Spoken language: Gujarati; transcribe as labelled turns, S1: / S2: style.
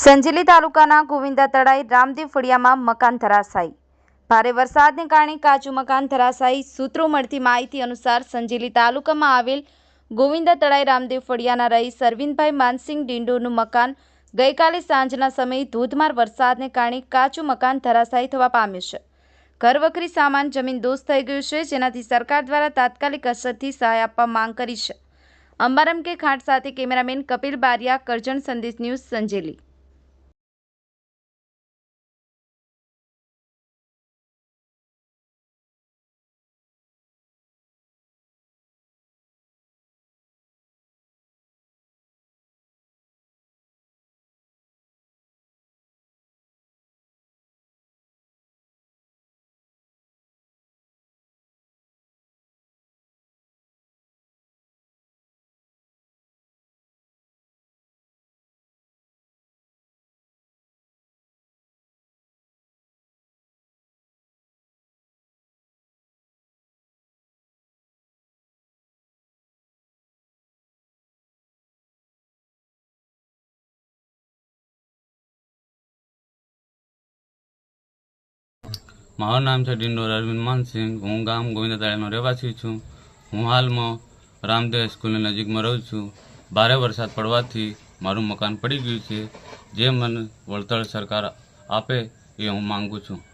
S1: સંજેલી તાલુકાના ગોવિંદા તળાઈ રામદેવ ફળિયામાં મકાન ધરાશાયી. ભારે વરસાદને કારણે કાચું મકાન ધરાશાયી. સૂત્રો મળતી માહિતી અનુસાર સંજેલી તાલુકામાં આવેલ ગોવિંદા તળાઈ રામદેવ ફળિયાના રહીશ અરવિંદભાઈ માનસિંહ ડિંડોનું મકાન ગઈકાલે સાંજના સમયે ધોધમાર વરસાદને કારણે કાચું મકાન ધરાશાયી થવા પામ્યું છે. ઘરવખરી સામાન જમીન દોસ્ત થઈ ગયું છે, જેનાથી સરકાર દ્વારા તાત્કાલિક અસરથી સહાય આપવા માંગ કરી છે. અંબારમ કે ખાંટ સાથે કેમેરામેન કપિલ બારિયા, કરજણ સંદેશ ન્યૂઝ સંજેલી.
S2: મારું નામ છે ડિંડોર અરવિંદ માનસિંહ. હું ગામ ગોવિંદતાળાનો રહેવાસી છું. હું હાલમાં રામદેવ સ્કૂલની નજીકમાં રહું છું. ભારે વરસાદ પડવાથી મારું મકાન પડી ગયું છે. જે મને વળતર સરકાર આપે એ હું માગું છું.